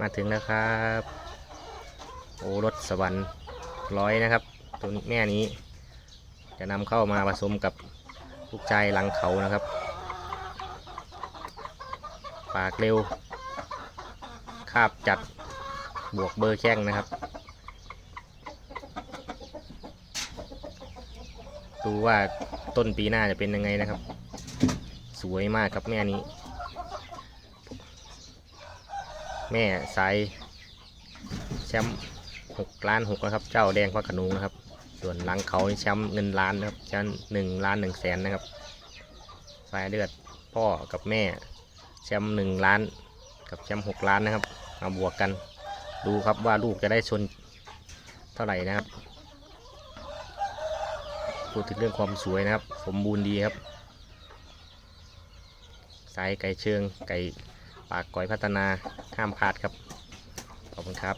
มาถึงแล้วครับ โอ้รถสวรรค์ร้อยนะครับ ตัวนี้แม่นี้ จะนำเข้ามาผสมกับลูกใจหลังเขานะครับ ปากเร็ว คาบจัดบวกเบอร์แข้งนะครับ ดูว่าต้นปีหน้าจะเป็นยังไงนะครับ สวยมากครับแม่นี้ แม่สายแชมป์หกล้านหกนะครับ เจ้าแดงพระขนงนะครับ ส่วนหลังเขานี่แชมป์เงินล้านนะครับแชมป์หนึ่งล้านหนึ่งแสนนะครับ สายเลือดพ่อกับแม่แชมป์หนึ่งล้านกับแชมป์หกล้านนะครับมาบวกกันดูครับว่าลูกจะได้ชนเท่าไหร่นะครับพูดถึงเรื่องความสวยนะครับ สมบูรณ์ดีครับ สายไก่เชิงไก่ปากก้อยพัฒนา ห้ามขาดครับ ขอบคุณครับ